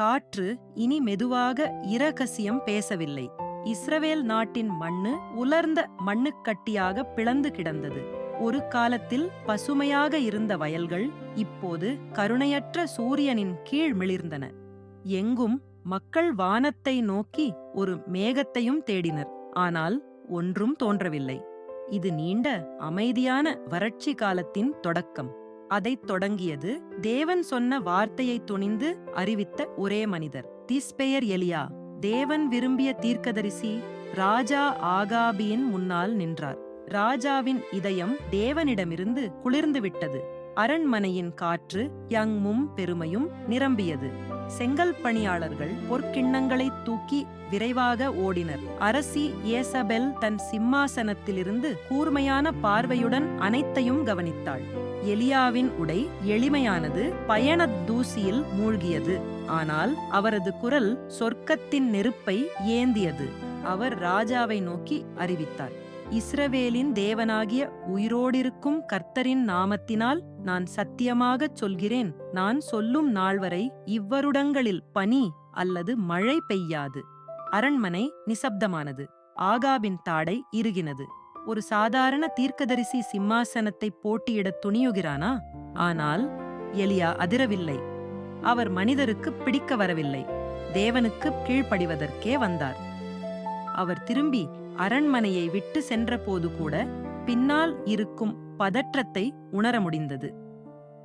காற்று இனி மெதுவாக இரகசியம் பேசவில்லை. இஸ்ரவேல் நாட்டின் மண்ணு உலர்ந்த மண்ணுக்கட்டியாக பிளந்து கிடந்தது. ஒரு காலத்தில் பசுமையாக இருந்த வயல்கள் இப்போது கருணையற்ற சூரியனின் கீழ் மிளிர்ந்தன. எங்கும் மக்கள் வானத்தை நோக்கி ஒரு மேகத்தையும் தேடினர். ஆனால் ஒன்றும் தோன்றவில்லை. இது நீண்ட அமைதியான வறட்சி காலத்தின் தொடக்கம். அதைத் தொடங்கியது தேவன் சொன்ன வார்த்தையை துணிந்து அறிவித்த ஒரே மனிதர். திஸ்பெயர் எலியா தேவன் விரும்பிய தீர்க்கதரிசி ராஜா ஆகாபியின் முன்னால் நின்றார். ராஜாவின் இதயம் தேவனிடமிருந்து குளிர்ந்து விட்டது அரண்மனையின் காற்று யங்மும் பெருமையும் நிரம்பியது. செங்கல் பணியாளர்கள் பொற்கிண்ணங்களை தூக்கி விரைவாக ஓடினர். அரசி ஏசபெல் தன் சிம்மாசனத்திலிருந்து கூர்மையான பார்வையுடன் அனைத்தையும் கவனித்தாள். எலியாவின் உடை எளிமையானது பயணத் தூசியில் மூழ்கியது. ஆனால் அவரது குரல் சொர்க்கத்தின் நெருப்பை ஏந்தியது. அவர் ராஜாவை நோக்கி அறிவித்தார். இஸ்ரவேலின் தேவனாகிய உயிரோடிருக்கும் கர்த்தரின் நாமத்தினால் நான் சத்தியமாகச் சொல்கிறேன். நான் சொல்லும் நாள் வரை இவ்வருடங்களில் பனி அல்லது மழை பெய்யாது. அரண்மனை நிசப்தமானது. ஆகாபின் தாடை இறுகினது. ஒரு சாதாரண தீர்க்கதரிசி சிம்மாசனத்தை போட்டியிடத் துணியுகிறானா? ஆனால் எலியா அதிரவில்லை. அவர் மனிதருக்கு பிடிக்க வரவில்லை. தேவனுக்கு கீழ்ப்படிவதற்கே வந்தார். அவர் திரும்பி அரண்மனையை விட்டு சென்றபோது கூட பின்னால் இருக்கும் பதற்றத்தை உணர முடிந்தது.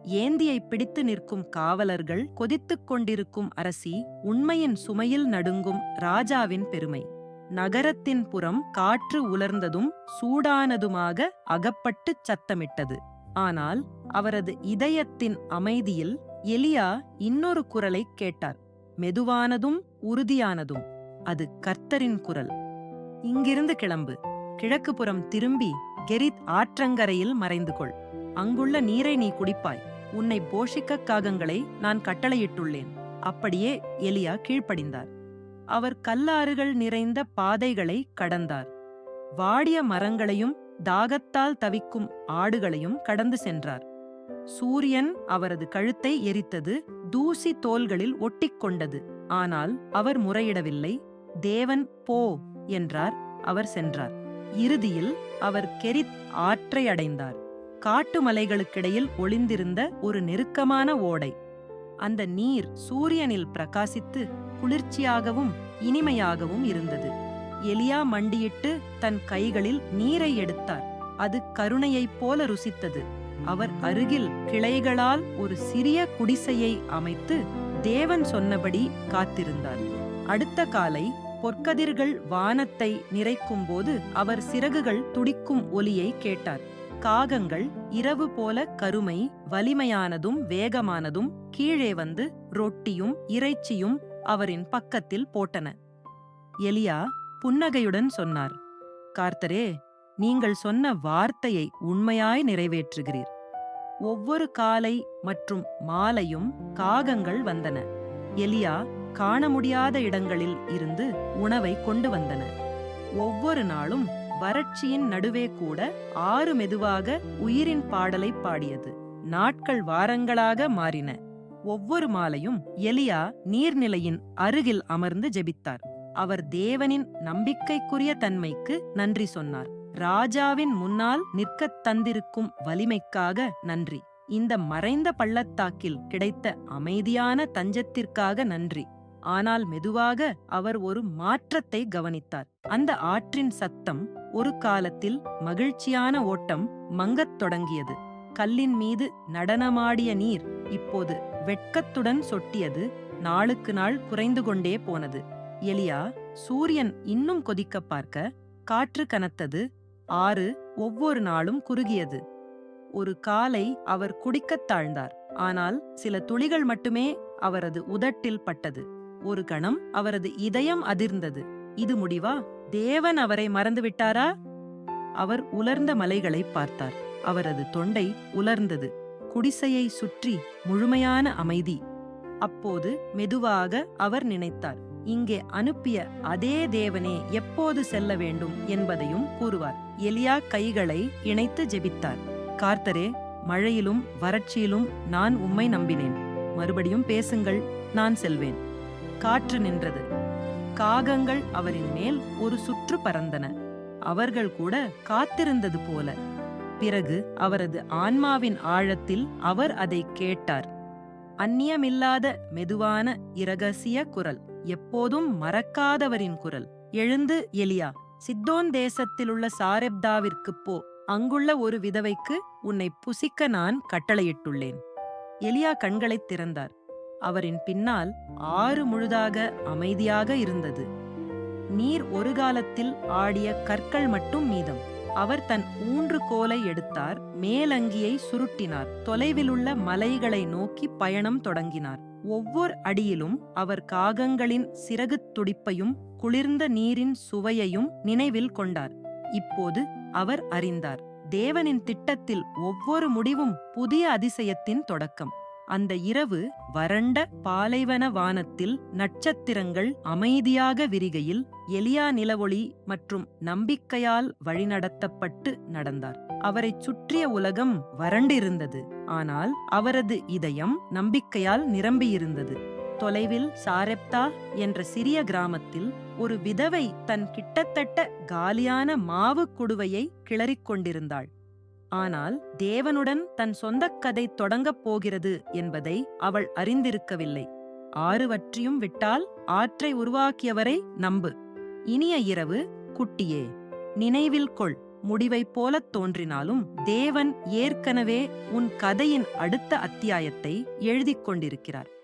ஏந்தியை பிடித்து நிற்கும் காவலர்கள் கொதித்துக் கொண்டிருக்கும் அரசி உண்மையின் சுமையில் நடுங்கும் ராஜாவின் பெருமை. நகரத்தின் புறம் காற்று உலர்ந்ததும் சூடானதுமாக அகப்பட்டுச் சத்தமிட்டது. ஆனால் அவரது இதயத்தின் அமைதியில் எலியா இன்னொரு குரலைக் கேட்டார். மெதுவானதும் உறுதியானதும். அது கர்த்தரின் குரல். இங்கிருந்து கிளம்பு. கிழக்கு புறம் திரும்பி கெரித் ஆற்றங்கரையில் மறைந்து கொள் அங்குள்ள நீரை நீ குடிப்பாய். உன்னை போஷிக்க காகங்களை நான் கட்டளையிட்டுள்ளேன். அப்படியே எலியா கீழ்ப்படிந்தார். அவர் கல்லாறுகள் நிறைந்த பாதைகளை கடந்தார். வாடிய மரங்களையும் தாகத்தால் தவிக்கும் ஆடுகளையும் கடந்து சென்றார். சூரியன் அவரது கழுத்தை எரித்தது தூசி தோள்களில் ஒட்டிக்கொண்டது ஆனால் அவர் முறையிடவில்லை. தேவன் போ என்றார். அவர் சென்றார். இறுதியில் அவர் கெரித் ஆற்றை அடைந்தார். காட்டு மலைகளுக்கிடையில் ஒளிந்திருந்த ஒரு நெருக்கமான ஓடை. அந்த நீர் சூரியனில் பிரகாசித்து குளிர்ச்சியாகவும் இனிமையாகவும் இருந்தது. எலியா மண்டியிட்டு தன் கைகளில் நீரை எடுத்தார். அது கருணையைப் போல ருசித்தது. அவர் அருகில் கிளைகளால் ஒரு சிறிய குடிசையை அமைத்து தேவன் சொன்னபடி காத்திருந்தார். அடுத்த காலை பொற்கதிர்கள் வானத்தை நிறைக்கும் போது அவர் சிறகுகள் துடிக்கும் ஒலியை கேட்டார். காகங்கள் இரவு போல கருமை வலிமையானதும் வேகமானதும் கீழே வந்து ரொட்டியும் இறைச்சியும் அவரின் பக்கத்தில் போட்டன. எலியா புன்னகையுடன் சொன்னார் கார்த்தரே நீங்கள் சொன்ன வார்த்தையை உண்மையாய் நிறைவேற்றுகிறீர். ஒவ்வொரு காலை மற்றும் மாலையும் காகங்கள் வந்தன. எலியா காண முடியாத இடங்களில் இருந்து உணவை கொண்டு வந்தன. ஒவ்வொரு நாளும் வறட்சியின் நடுவே கூட ஆறு மெதுவாக உயிரின் பாடலை பாடியது. நாட்கள் வாரங்களாக மாறின. ஒவ்வொரு மாலையும் எலியா நீர்நிலையின் அருகில் அமர்ந்து ஜெபித்தார். அவர் தேவனின் நம்பிக்கைக்குரிய தன்மைக்கு நன்றி சொன்னார். ராஜாவின் முன்னால் நிற்கத் தந்திருக்கும் வலிமைக்காக நன்றி. இந்த மறைந்த பள்ளத்தாக்கில் கிடைத்த அமைதியான தஞ்சத்திற்காக நன்றி. ஆனால் மெதுவாக அவர் ஒரு மாற்றத்தை கவனித்தார். அந்த ஆற்றின் சத்தம் ஒரு காலத்தில் மகிழ்ச்சியான ஓட்டம் மங்கத் தொடங்கியது. கல்லின் மீது நடனமாடிய நீர் இப்போது வெட்கத்துடன் சொட்டியது நாளுக்கு நாள் குறைந்து கொண்டே போனது. எலியா சூரியன் இன்னும் கொதிக்க பார்க்க காற்று கனத்தது. ஆறு ஒவ்வொரு நாளும் குறுகியது. ஒரு காலை அவர் குடிக்கத் தாழ்ந்தார். ஆனால் சில துளிகள் மட்டுமே அவரது உதட்டில் பட்டது. ஒரு கணம் அவரது இதயம் அதிர்ந்தது. இது முடிவா? தேவன் அவரை மறந்துவிட்டாரா? அவர் உலர்ந்த மலைகளை பார்த்தார். அவரது தொண்டை உலர்ந்தது. குடிசையை சுற்றி முழுமையான அமைதி. அப்போது மெதுவாக அவர் நினைத்தார் இங்கே அனுப்பிய அதே தேவனே எப்போது செல்ல வேண்டும்? என்பதையும் கூறுவார். எலியா கைகளை இணைத்து ஜெபித்தார் கார்த்தரே மழையிலும் வறட்சியிலும் நான் உம்மை நம்பினேன். மறுபடியும் பேசுங்கள் நான் செல்வேன். காற்று நின்றது. காகங்கள் அவரின் மேல் ஒரு சுற்று பறந்தன. அவர்கள் கூட காத்திருந்தது போல. பிறகு அவரது ஆன்மாவின் ஆழத்தில் அவர் அதை கேட்டார். அந்நியமில்லாத மெதுவான இரகசிய குரல் எப்போதும் மறக்காதவரின் குரல். எழுந்து எலியா சித்தோன் தேசத்திலுள்ள சாரெப்தாவிற்குப் போ. அங்குள்ள ஒரு விதவைக்கு உன்னை புசிக்க நான் கட்டளையிட்டுள்ளேன். எலியா கண்களைத் திறந்தார். அவரின் பின்னால் ஆறு முழுதாக அமைதியாக இருந்தது. நீர் ஒரு காலத்தில் ஆடிய கற்கள் மட்டும் மீதம். அவர் தன் ஊன்று கோலை எடுத்தார் மேலங்கியை சுருட்டினார் தொலைவிலுள்ள மலைகளை நோக்கி பயணம் தொடங்கினார். ஒவ்வொரு அடியிலும் அவர் காகங்களின் சிறகுத் துடிப்பையும் குளிர்ந்த நீரின் சுவையையும் நினைவில் கொண்டார். இப்போது அவர் அறிந்தார் தேவனின் திட்டத்தில் ஒவ்வொரு முடிவும் புதிய அதிசயத்தின் தொடக்கம். அந்த இரவு வறண்ட பாலைவன வானத்தில் நட்சத்திரங்கள் அமைதியாக விரிகையில் எலியா நிலவொளி மற்றும் நம்பிக்கையால் வழிநடத்தப்பட்டு நடந்தார். அவரைச் சுற்றிய உலகம் வறண்டிருந்தது. ஆனால் அவரது இதயம் நம்பிக்கையால் நிரம்பியிருந்தது. தொலைவில் சாரெப்தா என்ற சிறிய கிராமத்தில் ஒரு விதவை தன் கிட்டத்தட்ட காலியான மாவு குடுவையை கிளறிக் கொண்டிருந்தாள். ஆனால் தேவனுடன் தன் சொந்தக் கதை தொடங்கப் போகிறது என்பதை அவள் அறிந்திருக்கவில்லை. ஆறுவற்றியும் விட்டால் ஆற்றை உருவாக்கியவரை நம்பு. இனிய இரவு குட்டியே. நினைவில் கொள் முடிவைப் போலத் தோன்றினாலும் தேவன் ஏற்கனவே உன் கதையின் அடுத்த அத்தியாயத்தை எழுதிக் கொண்டிருக்கிறார்.